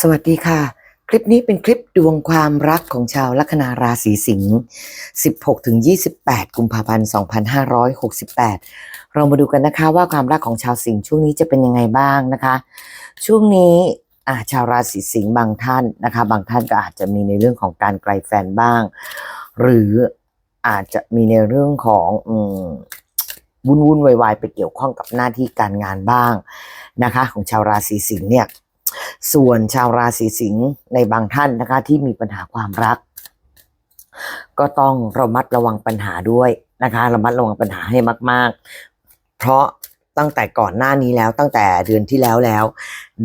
สวัสดีค่ะ คลิปนี้เป็นคลิปดวงความรักของชาวลัคนาราศีสิงห์ 16-28 กุมภาพันธ์ 2568 เรามาดูกันนะคะว่าความรักของชาวสิงห์ช่วงนี้จะเป็นยังไงบ้างนะคะ ช่วงนี้อาชาวราศีสิงห์บางท่านนะคะ บางท่านก็อาจจะมีในเรื่องของการไกลแฟนบ้าง หรืออาจจะมีในเรื่องของอวุ่นวุ่นวายๆไปเกี่ยวข้องกับหน้าที่การงานบ้างนะคะ ของชาวราศีสิงห์เนี่ย ส่วนชาวราศีสิงห์ในบางท่านนะคะ ที่มีปัญหาความรัก ก็ต้องระมัดระวังปัญหาด้วยนะคะ ระมัดระวังปัญหาให้มาก ๆ เพราะตั้งแต่ก่อนหน้านี้แล้วตั้งแต่เดือนที่แล้วแล้ว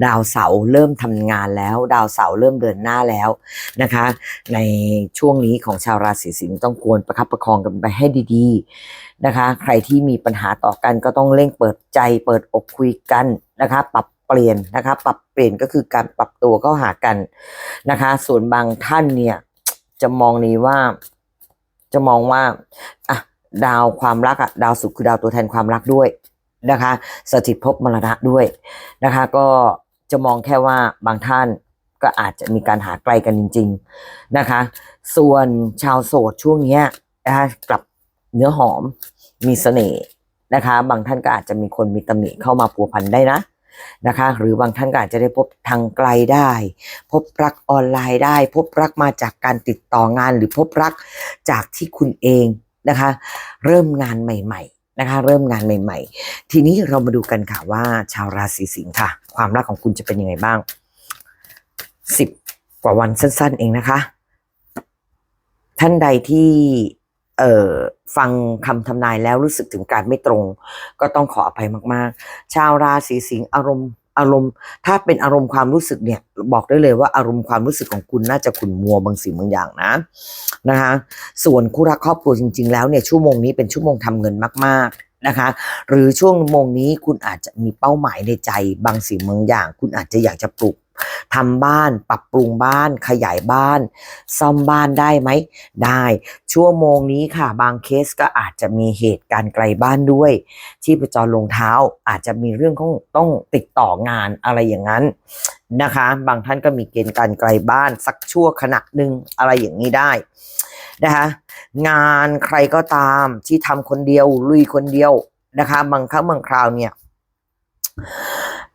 ดาวเสาร์เริ่มทำงานแล้ว ดาวเสาร์เริ่มเดินหน้าแล้วนะคะ ในช่วงนี้ของชาวราศีสิงห์ต้องควรประคับประคองกันไปให้ดีๆนะคะ ใครที่มีปัญหาต่อกันก็ต้องเร่งเปิดใจเปิดอกคุยกันนะคะ ปรับ เปลี่ยนนะคะ ปรับเปลี่ยนก็คือการปรับตัวเข้าหากันนะคะ ส่วนบางท่านเนี่ย จะมองนี้ว่า จะมองว่าอะดาวความรักอะดาวศุกร์คือดาวตัวแทนความรักด้วยนะคะ สถิตภพมรณะด้วยนะคะ ก็จะมองแค่ว่าบางท่านก็อาจจะมีการหาไกลกันจริง ๆนะคะ ส่วนชาวโสดช่วงนี้นะคะกลับเนื้อหอมมีเสน่ห์นะคะ บางท่านก็อาจจะมีคนมีตำหนิเข้ามาพัวพันได้นะ นะคะ หรือบางท่านก็อาจจะได้พบทางไกลได้ พบรักออนไลน์ได้ พบรักมาจากการติดต่องาน หรือพบรักจากที่คุณเองนะคะ เริ่มงานใหม่ๆนะคะ เริ่มงานใหม่ ๆ ทีนี้เรามาดูกันค่ะว่า ชาวราศีสิงค์ค่ะ ความรักของคุณจะเป็นยังไงบ้างสิบกว่าวันสั้น ๆ เองนะคะ ท่านใดที่ เอ่อฟังคำทำนายแล้วรู้สึกถึงการไม่ตรง ก็ต้องขออภัยมากๆ ชาวราศีสิงห์อารมณ์อารมณ์ ถ้าเป็นอารมณ์ความรู้สึกเนี่ย บอกได้เลยว่าอารมณ์ความรู้สึกของคุณน่าจะขุ่นมัวบางสิ่งบางอย่างนะนะคะส่วนคู่รักครอบครัวจริง ๆ แล้วเนี่ยชั่วโมงนี้เป็นชั่วโมงทำเงินมาก ๆนะคะ หรือช่วงโมงนี้คุณอาจจะมีเป้าหมายในใจบางสิ่งบางอย่าง คุณอาจจะอยากจะปลูก ทำบ้านปรับปรุงบ้านขยายบ้าน ซ่อมบ้านได้ไหม ได้ ชั่วโมงนี้ค่ะ บางเคสก็อาจจะมีเหตุการณ์ไกลบ้านด้วย ที่ประจรลงเท้าอาจจะมีเรื่องของต้องติดต่องานอะไรอย่างนั้นนะคะ บางท่านก็มีเกณฑ์การไกลบ้านสักชั่วขณะหนึ่งอะไรอย่างนี้ได้นะคะงานใครก็ตามที่ทำคนเดียวลุยคนเดียวนะคะ บางครั้งบางคราวเนี่ย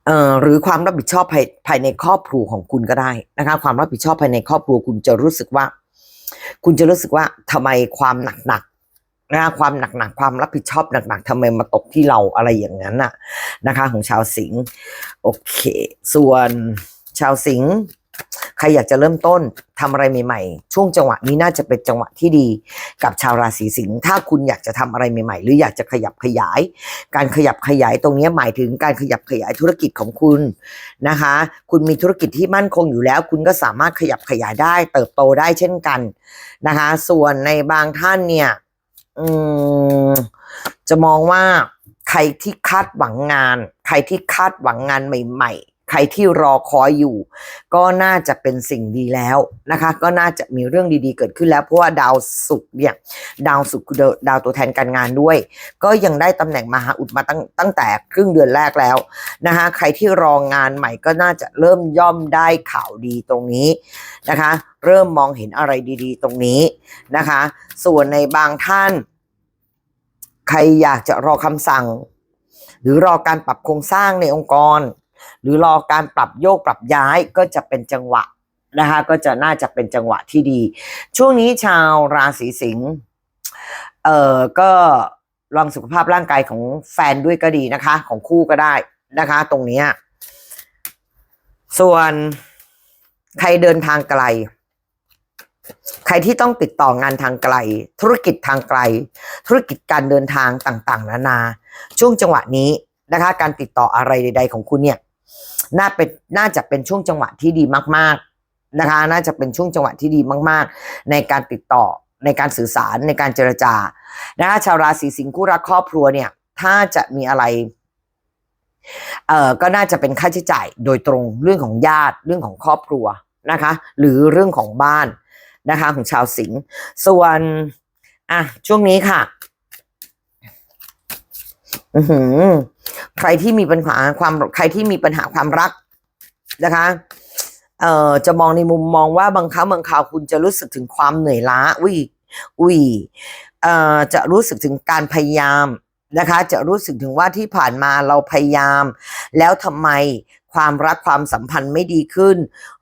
เอ่อหรือความรับผิดชอบภายภายในครอบครัวของคุณก็ได้นะคะ ความรับผิดชอบภายในครอบครัวคุณจะรู้สึกว่า คุณจะรู้สึกว่าทำไมความหนักหนักนะความหนักหนักความรับผิดชอบหนักหนักทำไมมาตกที่เราอะไรอย่างนั้นน่ะนะคะ ของชาวสิงห์โอเค ส่วนชาวสิงห์ ใครอยากจะเริ่มต้นทำอะไรใหม่ ๆ ช่วงจังหวะนี้น่าจะเป็นจังหวะที่ดีกับชาวราศีสิงห์ถ้าคุณอยากจะทำอะไรใหม่ ๆ หรืออยากจะขยับขยาย การขยับขยายตรงนี้หมายถึงการขยับขยายธุรกิจของคุณนะคะ คุณมีธุรกิจที่มั่นคงอยู่แล้ว คุณก็สามารถขยับขยายได้ เติบโตได้เช่นกันนะคะ ส่วนในบางท่านเนี่ยจะมองว่าใครที่คาดหวังงาน ใครที่คาดหวังงานใหม่ ๆ ใครที่รอคอยอยู่ ก็น่าจะเป็นสิ่งดีแล้วนะคะ ก็น่าจะมีเรื่องดีๆเกิดขึ้นแล้ว เพราะว่าดาวศุกร์เนี่ยดาวศุกร์ดาวตัวแทนการงานด้วย ก็ยังได้ตำแหน่งมหาอุดมาตั้งตั้งแต่ครึ่งเดือนแรกแล้วนะคะใครที่รองงานใหม่ก็น่าจะเริ่มย่อมได้ข่าวดีตรงนี้นะคะ เริ่มมองเห็นอะไรดีๆ ตรงนี้นะคะ ส่วนในบางท่าน ใครอยากจะรอคำสั่ง หรือรอการปรับโครงสร้างในองค์กร หรือรอการปรับโยกปรับย้ายก็จะเป็นจังหวะนะคะก็จะน่าจะเป็นจังหวะที่ดี ช่วงนี้ชาวราศีสิงห์เอ่อก็ระวังสุขภาพร่างกายของแฟนด้วยก็ดีนะคะ ของคู่ก็ได้นะคะ ตรงนี้ ส่วนใครเดินทางไกล ใครที่ต้องติดต่องานทางไกล ธุรกิจทางไกล ธุรกิจการเดินทางต่าง ๆ นานา ช่วงจังหวะนี้นะคะ การติดต่ออะไรใด ๆ ของคุณเนี่ย น่าเป็นน่าจะเป็นช่วงจังหวะที่ดีมาก ๆนะคะ น่าจะเป็นช่วงจังหวะที่ดีมาก ๆ ในการติดต่อในการสื่อสารในการเจรจานะคะชาวราศีสิงห์คู่รักครอบครัวเนี่ย ถ้าจะมีอะไรเอ่อก็น่าจะเป็นค่าใช้จ่ายโดยตรงเรื่องของญาติเรื่องของครอบครัวนะคะ หรือเรื่องของบ้านนะคะ ของชาวสิงห์ส่วนอะช่วงนี้ค่ะ อือหือ ใครที่มีปัญหาความใครที่มีปัญหาความรักนะคะเอ่อจะมองในมุมมองว่าบางครั้งบางคราวคุณจะรู้สึกถึงความเหนื่อยล้าอุ้ยอุ้ยเอ่อจะรู้สึกถึงการพยายามนะคะ จะรู้สึกถึงว่าที่ผ่านมาเราพยายาม แล้วทำไม ความรักความสัมพันธ์ไม่ดีขึ้น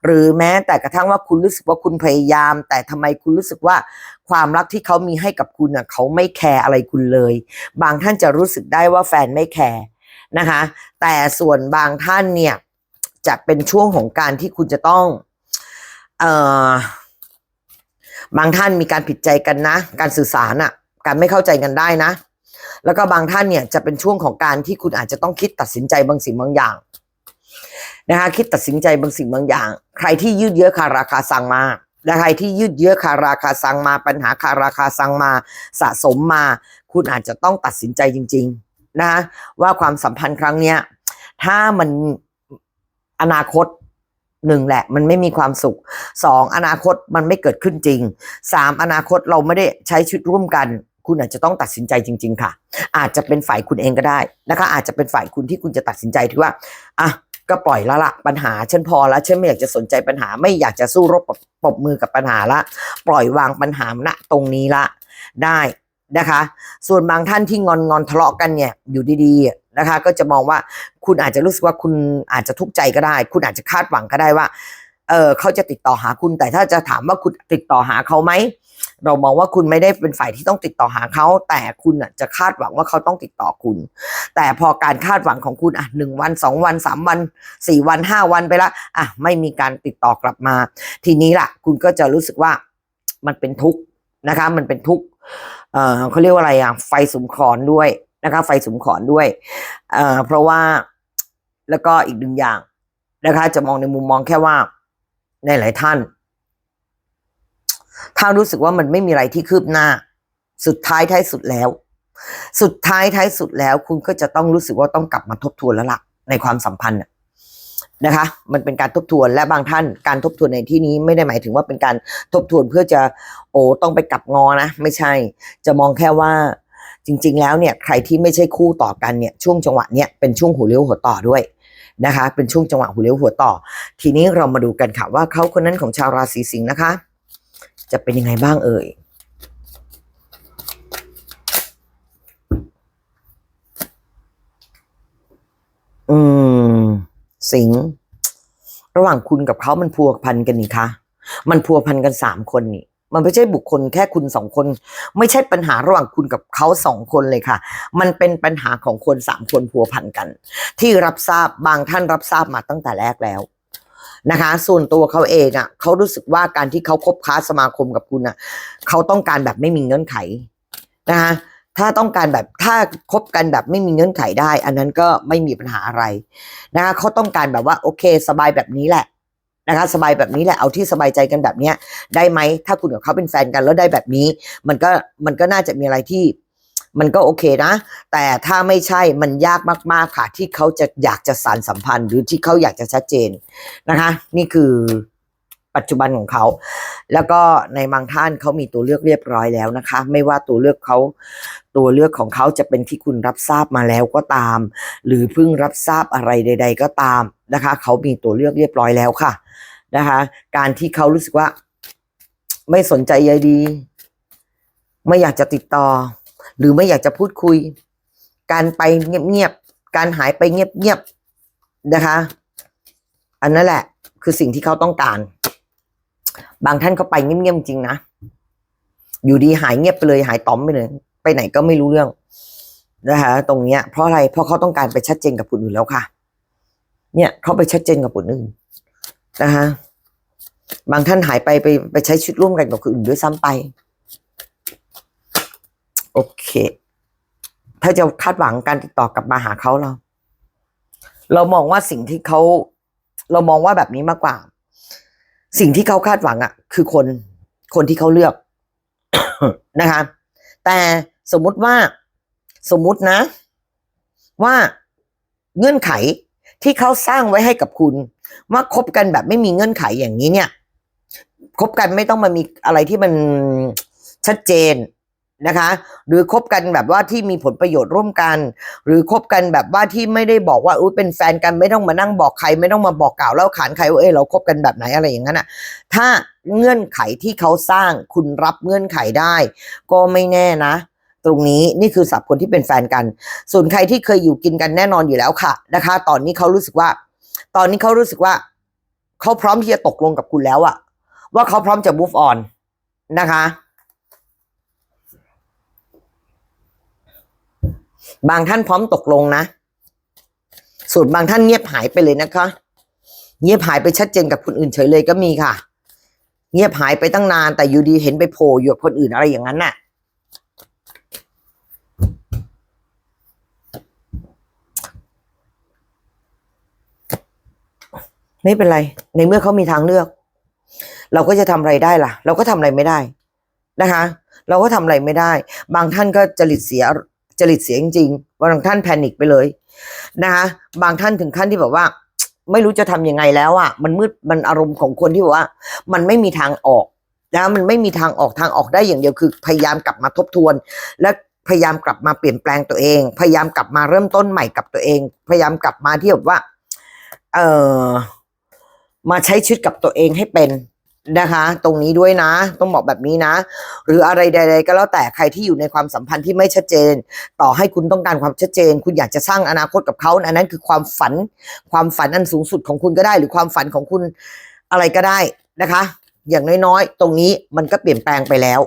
หรือแม้แต่กระทั่งว่าคุณรู้สึกว่าคุณพยายาม แต่ทำไมคุณรู้สึกว่าความรักที่เขามีให้กับคุณอะเขาไม่แคร์อะไรคุณเลย บางท่านจะรู้สึกได้ว่าแฟนไม่แคร์นะคะ แต่ส่วนบางท่านเนี่ยจะเป็นช่วงของการที่คุณจะต้องเอ่อบางท่านมีการผิดใจกันนะ การสื่อสารอะ การไม่เข้าใจกันได้นะ แล้วก็บางท่านเนี่ยจะเป็นช่วงของการที่คุณอาจจะต้องคิดตัดสินใจบางสิ่งบางอย่าง นะคะคิดตัดสินใจบางสิ่งบางอย่าง ใครที่ยืดเยื้อคาราคาซังมาและใครที่ยืดเยื้อคาราคาซังมาปัญหาคาราคาซังมาสะสมมา คุณอาจจะต้องตัดสินใจจริง ๆนะคะว่าความสัมพันธ์ครั้งเนี้ยถ้ามันอนาคตหนึ่งแหละมันไม่มีความสุขสองอนาคตมันไม่เกิดขึ้นจริงสามอนาคตเราไม่ได้ใช้ชีวิตร่วมกัน คุณอาจจะต้องตัดสินใจจริง ๆ ค่ะ อาจจะเป็นฝ่ายคุณเองก็ได้นะคะ อาจจะเป็นฝ่ายคุณที่คุณจะตัดสินใจที่ว่าอะ ก็ปล่อยละละปัญหาฉันพอแล้วฉันไม่อยากจะสนใจปัญหาไม่อยากจะสู้รบปรบปรบมือกับปัญหาละ ปล่อยวางปัญหาณตรงนี้ละได้นะคะ ส่วนบางท่านที่งอนงอนทะเลาะกันเนี่ยอยู่ดีๆนะคะ ก็จะมองว่าคุณอาจจะรู้สึกว่าคุณอาจจะทุกข์ใจก็ได้ คุณอาจจะคาดหวังก็ได้ว่าเออเขาจะติดต่อหาคุณแต่ถ้าจะถามว่าคุณติดต่อหาเขาไหม เรามองว่าคุณไม่ได้เป็นฝ่ายที่ต้องติดต่อหาเขา แต่คุณจะคาดหวังว่าเขาต้องติดต่อคุณ แต่พอการคาดหวังของคุณอะหนึ่งวันสองวันสามวันสี่วันห้าวันไปละอะไม่มีการติดต่อกลับมา ทีนี้ล่ะ คุณก็จะรู้สึกว่ามันเป็นทุกข์นะคะ มันเป็นทุกข์เออเขาเรียกว่าอะไรอะไฟสุมขอนด้วยนะคะ ไฟสุมขอนด้วยเอ่อเพราะว่าแล้วก็อีกหนึ่งอย่างนะคะ จะมองในมุมมองแค่ว่าในหลายท่าน ถ้ารู้สึกว่ามันไม่มีอะไรที่คืบหน้า สุดท้ายท้ายสุดแล้ว สุดท้ายท้ายสุดแล้ว คุณก็จะต้องรู้สึกว่าต้องกลับมาทบทวนแล้วล่ะ ในความสัมพันธ์นะคะ มันเป็นการทบทวนและบางท่านการทบทวนในที่นี้ไม่ได้หมายถึงว่าเป็นการทบทวนเพื่อจะโอ้ต้องไปกลับงอนะ ไม่ใช่ จะมองแค่ว่าจริง ๆ แล้วเนี่ยใครที่ไม่ใช่คู่ต่อกันเนี่ยช่วงจังหวะเนี้ยเป็นช่วงหัวเลี้ยวหัวต่อด้วยนะคะ เป็นช่วงจังหวะหัวเลี้ยวหัวต่อ ทีนี้เรามาดูกันค่ะว่าเขาคนนั้นของชาวราศีสิงห์นะคะ จะเป็นยังไงบ้างเอ่ยอืม สิง ระหว่างคุณกับเขามันพัวพันกันนี่คะมันพัวพันกันสามคนนี่ มันไม่ใช่บุคคลแค่คุณสองคน ไม่ใช่ปัญหาระหว่างคุณกับเขาสองคนเลยค่ะ มันเป็นปัญหาของคนสามคนพัวพันกัน ที่รับทราบบางท่านรับทราบมาตั้งแต่แรกแล้ว นะคะ ส่วนตัวเขาเองอะเขารู้สึกว่าการที่เขาคบค้าสมาคมกับคุณอะเขาต้องการแบบไม่มีเงื่อนไขนะคะถ้าต้องการแบบถ้าคบกันแบบไม่มีเงื่อนไขได้ อันนั้นก็ไม่มีปัญหาอะไรนะคะเขาต้องการแบบว่าโอเค สบายแบบนี้แหละนะคะสบายแบบนี้แหละเอาที่สบายใจกันแบบเนี้ยได้ไหมถ้าคุณกับเขาเป็นแฟนกันแล้วได้แบบนี้ มันก็มันก็น่าจะมีอะไรที่ มันก็โอเคนะ แต่ถ้าไม่ใช่มันยากมาก ๆ ค่ะ ที่เขาจะอยากจะสานสัมพันธ์ หรือที่เขาอยากจะชัดเจนนะคะ นี่คือปัจจุบันของเขา แล้วก็ในบางท่านเขามีตัวเลือกเรียบร้อยแล้วนะคะ ไม่ว่าตัวเลือกเขาตัวเลือกของเขาจะเป็นที่คุณรับทราบมาแล้วก็ตาม หรือเพิ่งรับทราบอะไรใด ๆ ก็ตามนะคะ เขามีตัวเลือกเรียบร้อยแล้วค่ะนะคะ การที่เขารู้สึกว่า ไม่สนใจใยดี ไม่อยากจะติดต่อ หรือไม่อยากจะพูดคุย การไปเงียบๆ การหายไปเงียบๆ นะคะ อันนั้นแหละ คือสิ่งที่เขาต้องการ บางท่านก็ไปเงียบๆ จริงนะ อยู่ดีหายเงียบไปเลยหายต้อมไปเลย ไปไหนก็ไม่รู้เรื่องนะคะตรงเนี้ย เพราะอะไร เพราะเขาต้องการไปชัดเจนกับคนอื่นแล้วค่ะ เนี่ยเขาไปชัดเจนกับคนอื่นนะคะบางท่านหายไปไปไปใช้ชีวิตร่วมกันกับคนอื่นด้วยซ้ำไป โอเค ถ้าจะคาดหวังการติดต่อกลับมาหาเขาเรา เรามองว่าสิ่งที่เขาเรามองว่าแบบนี้มากกว่า สิ่งที่เขาคาดหวังอะ่ะ คือคนคนที่เขาเลือกนะคะ แต่สมมุติว่าสมมุตินะ ว่าเงื่อนไขที่เขาสร้างไว้ให้กับคุณ ว่าคบกันแบบไม่มีเงื่อนไขอย่างนี้เนี่ยคบกันไม่ต้องมามีอะไรที่มันชัดเจน นะคะ หรือคบกันแบบว่าที่มีผลประโยชน์ร่วมกัน หรือคบกันแบบว่าที่ไม่ได้บอกว่าอุ้ยเป็นแฟนกันไม่ต้องมานั่งบอกใคร ไม่ต้องมาบอกกล่าวแล้วขานใครว่าเอ้ยเราคบกันแบบไหนอะไรอย่างนั้นอะ ถ้าเงื่อนไขที่เขาสร้างคุณรับเงื่อนไขได้ ก็ไม่แน่นะตรงนี้นี่คือสับคนที่เป็นแฟนกัน ส่วนใครที่เคยอยู่กินกันแน่นอนอยู่แล้วค่ะนะคะ ตอนนี้เขารู้สึกว่า ตอนนี้เขารู้สึกว่า เขาพร้อมที่จะตกลงกับคุณแล้วอะว่าเขาพร้อมจะ move on นะคะ บางท่านพร้อมตกลงนะ ส่วนบางท่านเงียบหายไปเลยนะคะ เงียบหายไปชัดเจนกับคนอื่นเฉยเลยก็มีค่ะ เงียบหายไปตั้งนานแต่อยู่ดีเห็นไปโผล่อยู่กับคนอื่นอะไรอย่างนั้นน่ะ ไม่เป็นไร ในเมื่อเขามีทางเลือก เราก็จะทำอะไรได้ล่ะ เราก็ทำอะไรไม่ได้นะคะ เราก็ทำอะไรไม่ได้ บางท่านก็จริตเสีย จริตเสียจริงๆบางท่านแพนิคไปเลยนะคะบางท่านถึงขั้นที่แบบว่า ไม่รู้จะทำยังไงแล้วอะมันมืดมันอารมณ์ของคนที่แบบว่า มันไม่มีทางออกนะมันไม่มีทางออกทางออกได้อย่างเดียวคือ พยายามกลับมาทบทวน และพยายามกลับมาเปลี่ยนแปลงตัวเอง พยายามกลับมาเริ่มต้นใหม่กับตัวเอง พยายามกลับมาที่แบบว่า เออมาใช้ชีวิตกับตัวเองให้เป็น นะคะ ตรงนี้ด้วยนะ ต้องบอกแบบนี้นะ หรืออะไรใด ๆ ก็แล้วแต่ใครที่อยู่ในความสัมพันธ์ที่ไม่ชัดเจน ต่อให้คุณต้องการความชัดเจน คุณอยากจะสร้างอนาคตกับเขาอันนั้นคือความฝัน ความฝันอันสูงสุดของคุณก็ได้ หรือความฝันของคุณอะไรก็ได้นะคะ อย่างน้อยๆตรงนี้มันก็เปลี่ยนแปลงไปแล้ว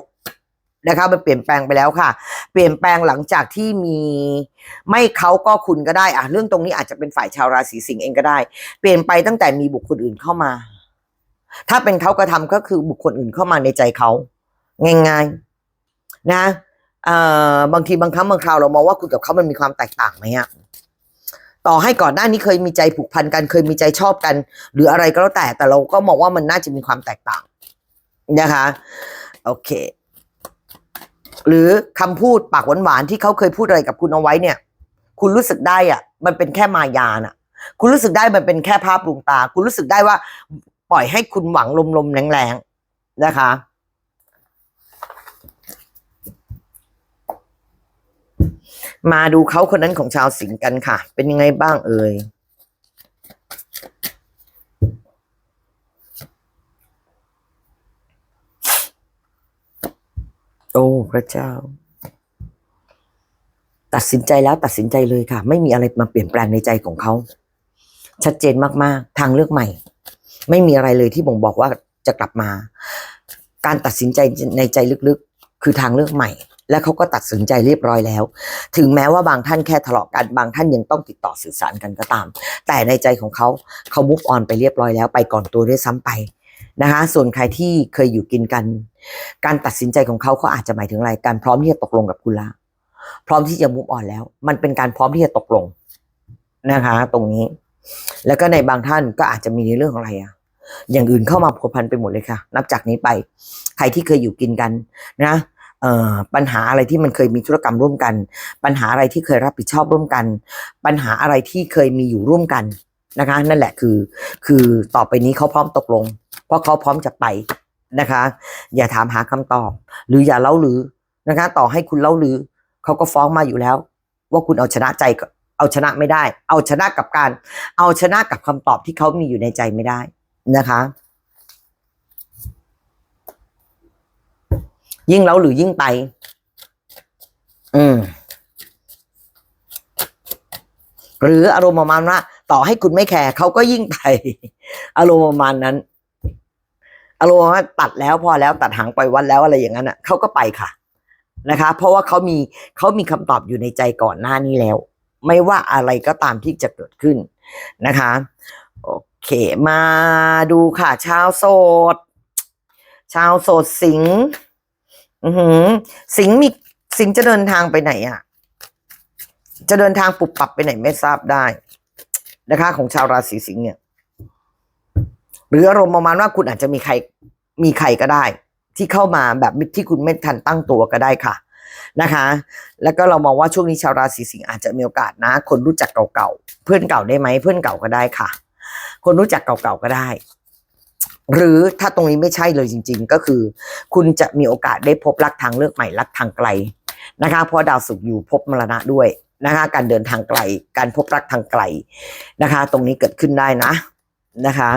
นะคะมันเปลี่ยนแปลงไปแล้วค่ะ เปลี่ยนแปลงหลังจากที่มีไม่เขาก็คุณก็ได้อะเรื่องตรงนี้อาจจะเป็นฝ่ายชาวราศีสิงห์เองก็ได้ เปลี่ยนไปตั้งแต่มีบุคคลอื่นเข้ามา ถ้าเป็นเขากระทำก็คือบุคคลอื่นเข้ามาในใจเขาง่ายๆนะบางทีบางครั้งบางคราวเรามองว่าคุณกับเขามันมีความแตกต่างไหมอะต่อให้ก่อนหน้านี้เคยมีใจผูกพันกันเคยมีใจชอบกัน หรืออะไรก็แล้วแต่ แต่เราก็มองว่ามันน่าจะมีความแตกต่างนะคะโอเค หรือคำพูดปากหวานๆที่เขาเคยพูดอะไรกับคุณเอาไว้เนี่ย คุณรู้สึกได้อะ มันเป็นแค่มายาน่ะ คุณรู้สึกได้มันเป็นแค่ภาพลวงตา คุณรู้สึกได้ว่า ปล่อยให้คุณหวังลมๆแรงๆนะคะ มาดูเขาคนนั้นของชาวสิงห์กันค่ะ เป็นยังไงบ้างเอ่ยโอ้พระเจ้า ตัดสินใจแล้วตัดสินใจเลยค่ะ ไม่มีอะไรมาเปลี่ยนแปลงในใจของเขา ชัดเจนมาก ๆ ทางเลือกใหม่ ไม่มีอะไรเลยที่บ่งบอกว่าจะกลับมา การตัดสินใจในใจลึกๆ คือทางเลือกใหม่ และเขาก็ตัดสินใจเรียบร้อยแล้ว ถึงแม้ว่าบางท่านแค่ทะเลาะกัน บางท่านยังต้องติดต่อสื่อสารกันก็ตาม แต่ในใจของเขาเขา move on ไปเรียบร้อยแล้วไปก่อนตัวด้วยซ้ำไปนะคะ ส่วนใครที่เคยอยู่กินกัน การตัดสินใจของเขาเขาอาจจะหมายถึงอะไร การพร้อมที่จะตกลงกับคุณละพร้อมที่จะ move on แล้ว มันเป็นการพร้อมที่จะตกลงนะคะ ตรงนี้ แล้วก็ในบางท่านก็อาจจะมีในเรื่องอะไรอะอย่างอื่นเข้ามาพัวพันไปหมดเลยค่ะ นับจากนี้ไป ใครที่เคยอยู่กินกันนะเอ่อปัญหาอะไรที่มันเคยมีธุรกรรมร่วมกัน ปัญหาอะไรที่เคยรับผิดชอบร่วมกัน ปัญหาอะไรที่เคยมีอยู่ร่วมกันนะคะ นั่นแหละคือ คือต่อไปนี้เขาพร้อมตกลง เพราะเขาพร้อมจะไปนะคะ อย่าถามหาคำตอบ หรืออย่าเล่าลือนะคะ ต่อให้คุณเล่าลือเขาก็ฟ้องมาอยู่แล้ว ว่าคุณเอาชนะใจก็ เอาชนะไม่ได้ เอาชนะกับการ เอาชนะกับคำตอบที่เขามีอยู่ในใจไม่ได้นะคะ ยิ่งเล่าหรือยิ่งไป อืมหรืออารมณ์ประมาณว่าต่อให้คุณไม่แคร์เขาก็ยิ่งไป อารมณ์ประมาณนั้น อารมณ์ว่าตัดแล้วพอแล้วตัดหางปล่อยวัดแล้วอะไรอย่างนั้นอะเขาก็ไปค่ะ นะคะ เพราะว่าเขามีเขามีคำตอบอยู่ในใจก่อนหน้านี้แล้ว ไม่ว่าอะไรก็ตามที่จะเกิดขึ้นนะคะโอเคมาดูค่ะ ชาวโสด ชาวโสดสิงห์อือหือ สิงห์มีสิงห์จะเดินทางไปไหนอะ จะเดินทางปุบปับไปไหนไม่ทราบได้นะคะ ของชาวราศีสิงห์เนี่ย หรืออารมณ์ประมาณว่าคุณอาจจะมีใครมีใครก็ได้ ที่เข้ามาแบบที่คุณไม่ทันตั้งตัวก็ได้ค่ะ นะคะ แล้วก็เรามองว่าช่วงนี้ชาวราศีสิงห์อาจจะมีโอกาสนะ คนรู้จักเก่าๆ เพื่อนเก่าได้ไหม เพื่อนเก่าก็ได้ค่ะ คนรู้จักเก่าๆก็ได้ หรือถ้าตรงนี้ไม่ใช่เลยจริง ๆ ก็คือ คุณจะมีโอกาสได้พบรักทางเลือกใหม่รักทางไกลนะคะ เพราะดาวศุกร์อยู่ภพมรณะด้วยนะคะ การเดินทางไกล การพบรักทางไกลนะคะ ตรงนี้เกิดขึ้นได้นะนะคะ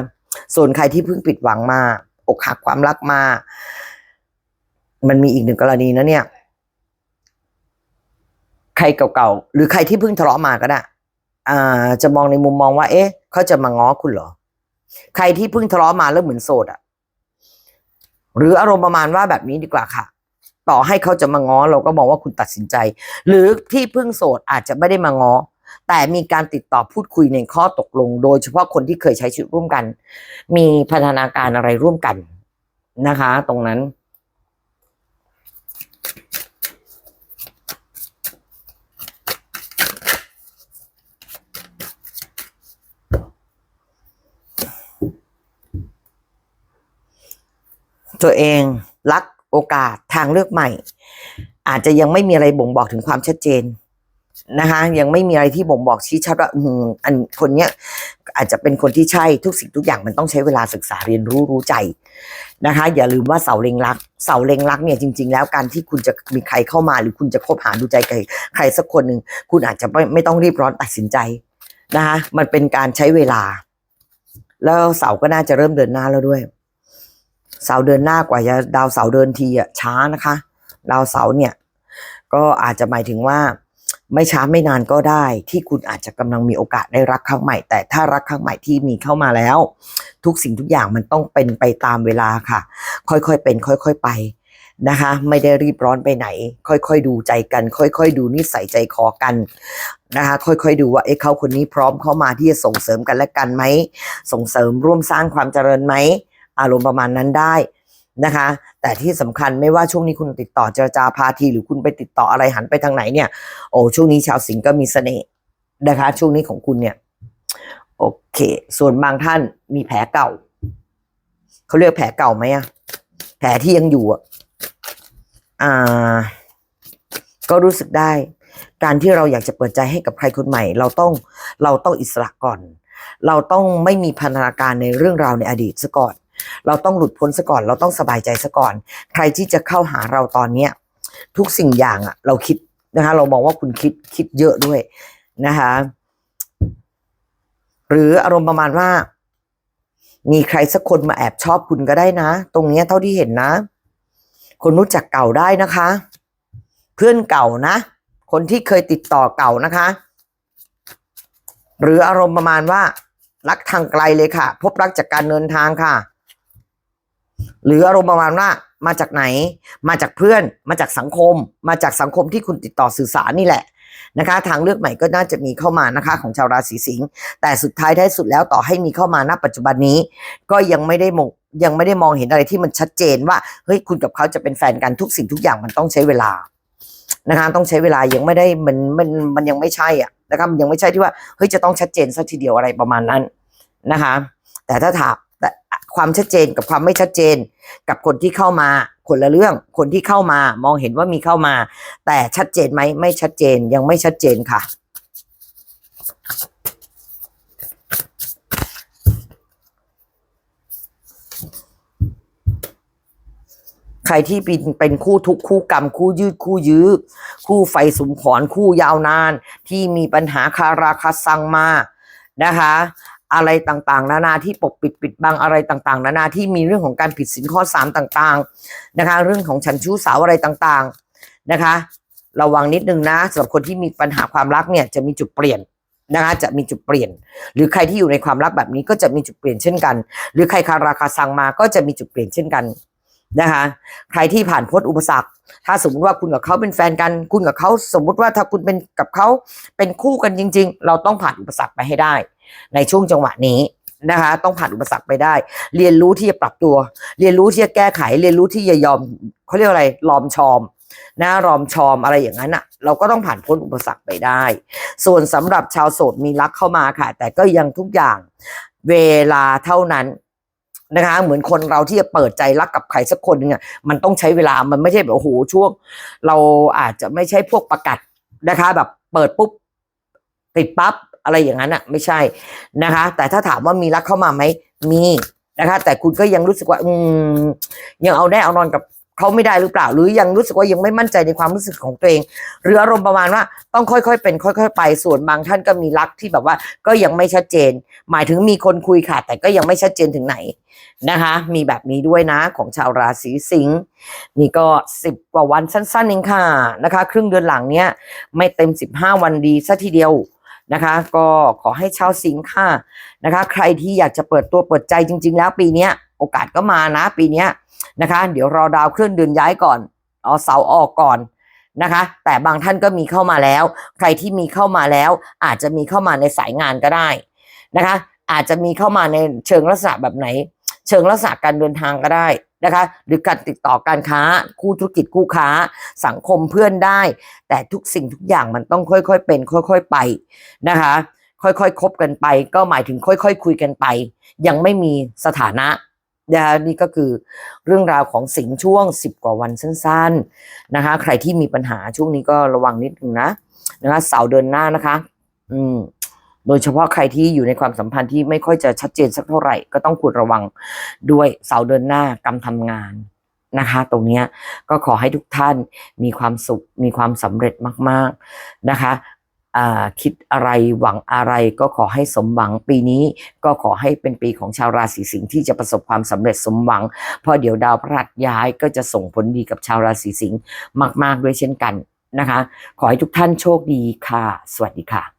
ส่วนใครที่เพิ่งปิดหวังมาอกหักความรักมา มันมีอีกหนึ่งกรณีนะเนี่ย ใครเก่าๆ หรือใครที่เพิ่งทะเลาะมาก็ได้อ่าจะมองในมุมมองว่า เอ๊ะ เขาจะมาง้อคุณเหรอ ใครที่เพิ่งทะเลาะมาแล้วเหมือนโสดอะหรืออารมณ์ประมาณว่าแบบนี้ดีกว่าค่ะ ต่อให้เขาจะมาง้อเราก็มองว่าคุณตัดสินใจ หรือที่เพิ่งโสดอาจจะไม่ได้มาง้อแต่มีการติดต่อพูดคุยในข้อตกลง โดยเฉพาะคนที่เคยใช้ชีวิตร่วมกัน มีพัฒนาการอะไรร่วมกันนะคะ ตรงนั้น ตัวเองรักโอกาสทางเลือกใหม่ อาจจะยังไม่มีอะไรบ่งบอกถึงความชัดเจนนะคะยังไม่มีอะไรที่บ่งบอกชี้ชัดว่าอืมอันคนเนี้ยอาจจะเป็นคนที่ใช่ทุกสิ่งทุกอย่างมันต้องใช้เวลาศึกษาเรียนรู้รู้ใจนะคะ อย่าลืมว่าเสาเล็งรัก เสาเล็งรักเนี่ยจริง ๆ แล้วการที่คุณจะมีใครเข้ามา หรือคุณจะคบหาดูใจใครใครสักคนหนึ่งคุณอาจจะไม่ไม่ต้องรีบร้อนตัดสินใจนะคะมันเป็นการใช้เวลา แล้วเสาก็น่าจะเริ่มเดินหน้าแล้วด้วย เสาเดินหน้ากว่าจะดาวเสาเดินทีอะช้านะคะ ดาวเสาเนี่ย ก็อาจจะหมายถึงว่า ไม่ช้าไม่นานก็ได้ ที่คุณอาจจะกำลังมีโอกาสได้รักครั้งใหม่ แต่ถ้ารักครั้งใหม่ที่มีเข้ามาแล้ว ทุกสิ่งทุกอย่างมันต้องเป็นไปตามเวลาค่ะ ค่อยๆเป็น ค่อย ๆไปนะคะ ไม่ได้รีบร้อนไปไหน ค่อยๆดูใจกัน ค่อยๆดูนิสัยใจคอกันนะคะค่อยๆดูว่าเอ๊ะเขาคนนี้พร้อมเข้ามาที่จะส่งเสริมกันและกันไหมส่งเสริมร่วมสร้างความเจริญไหม อารมณ์ประมาณนั้นได้นะคะ แต่ที่สำคัญไม่ว่าช่วงนี้คุณติดต่อเจรจาพาที หรือคุณไปติดต่ออะไรหันไปทางไหนเนี่ย โอ้ช่วงนี้ชาวสิงห์ก็มีเสน่ห์นะคะ ช่วงนี้ของคุณเนี่ย โอเค ส่วนบางท่านมีแผลเก่าเขาเรียกแผลเก่าไหมอะแผลที่ยังอยู่อะอ่า ก็รู้สึกได้ การที่เราอยากจะเปิดใจให้กับใครคนใหม่ เราต้องเราต้องอิสระก่อน เราต้องไม่มีพันธนาการในเรื่องราวในอดีตซะก่อน เราต้องหลุดพ้นซะก่อน เราต้องสบายใจซะก่อน ใครที่จะเข้าหาเราตอนเนี้ยทุกสิ่งอย่างอะเราคิดนะคะ เรามองว่าคุณคิดคิดเยอะด้วยนะคะ หรืออารมณ์ประมาณว่า มีใครสักคนมาแอบชอบคุณก็ได้นะ ตรงเนี้ยเท่าที่เห็นนะ คนรู้จักเก่าได้นะคะ เพื่อนเก่านะ คนที่เคยติดต่อเก่านะคะ หรืออารมณ์ประมาณว่า รักทางไกลเลยค่ะ พบรักจากการเดินทางค่ะ หรืออารมณ์ประมาณว่ามาจากไหน มาจากเพื่อน มาจากสังคม มาจากสังคมที่คุณติดต่อสื่อสารนี่แหละนะคะ ทางเลือกใหม่ก็น่าจะมีเข้ามานะคะ ของชาวราศีสิงห์แต่สุดท้ายท้ายสุดแล้วต่อให้มีเข้ามาณปัจจุบันนี้ ก็ยังไม่ได้มองยังไม่ได้มองเห็นอะไรที่มันชัดเจนว่าเฮ้ยคุณกับเขาจะเป็นแฟนกันทุกสิ่งทุกอย่างมันต้องใช้เวลานะคะต้องใช้เวลายังไม่ได้มันมันมันยังไม่ใช่อะนะคะมันยังไม่ใช่ที่ว่าเฮ้ยจะต้องชัดเจนสัทีเดียวอะไรประมาณนั้นนะคะ แต่ถ้าถาม ความชัดเจนกับความไม่ชัดเจน กับคนที่เข้ามาคนละเรื่อง คนที่เข้ามามองเห็นว่ามีเข้ามา แต่ชัดเจนไหมไม่ชัดเจนยังไม่ชัดเจนค่ะ ใครที่เป็นเป็นคู่ทุกคู่กรรม คู่ยืดคู่ยื้อ คู่ไฟสุมขอนคู่ยาวนาน ที่มีปัญหาคาราคาซังมานะคะ อะไรต่างๆ นานาที่ปกปิดปิดบังอะไรต่างๆ นานาที่มีเรื่องของการผิดสินข้อสามต่างๆนะคะ เรื่องของฉันชู้สาวอะไรต่างๆนะคะ ระวังนิดนึงนะสำหรับคนที่มีปัญหาความรักเนี่ยจะมีจุดเปลี่ยนนะคะจะมีจุดเปลี่ยน หรือใครที่อยู่ในความรักแบบนี้ก็จะมีจุดเปลี่ยนเช่นกัน หรือใครคาราคาซังมาก็จะมีจุดเปลี่ยนเช่นกันนะคะใครที่ผ่านพ้นอุปสรรค ถ้าสมมติว่าคุณกับเขาเป็นแฟนกัน คุณกับเขาสมมุติว่าถ้าคุณเป็นกับเขาเป็นคู่กันจริง ๆ เราต้องผ่านอุปสรรคไปให้ได้ ในช่วงจังหวะนี้นะคะ ต้องผ่านอุปสรรคไปได้ เรียนรู้ที่จะปรับตัว เรียนรู้ที่จะแก้ไข เรียนรู้ที่จะยอมเขาเรียกอะไรลอมชอมนะรอมชอมอะไรอย่างนั้นอะ เราก็ต้องผ่านพ้นอุปสรรคไปได้ ส่วนสำหรับชาวโสดมีรักเข้ามาค่ะ แต่ก็ยังทุกอย่างเวลาเท่านั้นนะคะ เหมือนคนเราที่จะเปิดใจรักกับใครสักคนหนึงอะมันต้องใช้เวลามันไม่ใช่แบบโอ้โหช่วง เราอาจจะไม่ใช่พวกประกัดนะคะ แบบเปิดปุ๊บติดปั๊บ อะไรอย่างนั้นอะไม่ใช่นะคะ แต่ถ้าถามว่ามีรักเข้ามาไหมมีนะคะ แต่คุณก็ยังรู้สึกว่า อืมยังเอาแน่เอานอนกับเขาไม่ได้หรือเปล่า หรือยังรู้สึกว่ายังไม่มั่นใจในความรู้สึกของตัวเอง หรืออารมณ์ประมาณว่าต้องค่อยๆ เป็นค่อย ๆ ไปส่วนบางท่านก็มีรักที่แบบว่า ก็ยังไม่ชัดเจน หมายถึงมีคนคุยค่ะ แต่ก็ยังไม่ชัดเจนถึงไหนนะคะ มีแบบนี้ด้วยนะของชาวราศีสิงห์นี่ก็สิบกว่าวันสั้นๆเองค่ะนะคะ ครึ่งเดือนหลังเนี้ยไม่เต็มสิบห้าวันดีซะทีเดียว นะคะ ก็ขอให้ชาวสิงค่ะนะคะ ใครที่อยากจะเปิดตัวเปิดใจจริง ๆ แล้วปีนี้โอกาสก็มานะปีนี้นะคะ เดี๋ยวรอดาวเคลื่อนเดือนย้ายก่อนเอาเสาออกก่อนนะคะ แต่บางท่านก็มีเข้ามาแล้ว ใครที่มีเข้ามาแล้วอาจจะมีเข้ามาในสายงานก็ได้นะคะ อาจจะมีเข้ามาในเชิงลักษณะแบบไหน เชิงลักษณะการเดินทางก็ได้ นะคะ หรือการติดต่อการค้า คู่ธุรกิจคู่ค้า สังคมเพื่อนได้ แต่ทุกสิ่งทุกอย่างมันต้องค่อยๆเป็น ค่อย ๆไปนะคะ ค่อยๆคบกันไป ก็หมายถึงค่อยๆคุยกันไป ยังไม่มีสถานะนะคะนี่ก็คือเรื่องราวของสิงช่วง 10 กว่าวันสั้นๆนะคะ ใครที่มีปัญหาช่วงนี้ก็ระวังนิดนึงนะนะคะเสาร์เดินหน้านะคะ อืม โดยเฉพาะใครที่อยู่ในความสัมพันธ์ที่ไม่ค่อยจะชัดเจนสักเท่าไหร่ ก็ต้องควรระวังด้วยเสาเดินหน้ากรรมทำงานนะคะ ตรงนี้ก็ขอให้ทุกท่านมีความสุขมีความสำเร็จมาก ๆนะคะคิดอะไรหวังอะไรก็ขอให้สมหวังปีนี้ก็ขอให้เป็นปีของชาวราศีสิงห์ที่จะประสบความสำเร็จสมหวัง เพราะเดี๋ยวดาวพฤหัสย้ายก็จะส่งผลดีกับชาวราศีสิงห์มาก ๆ ด้วยเช่นกันนะคะ ขอให้ทุกท่านโชคดีค่ะ สวัสดีค่ะ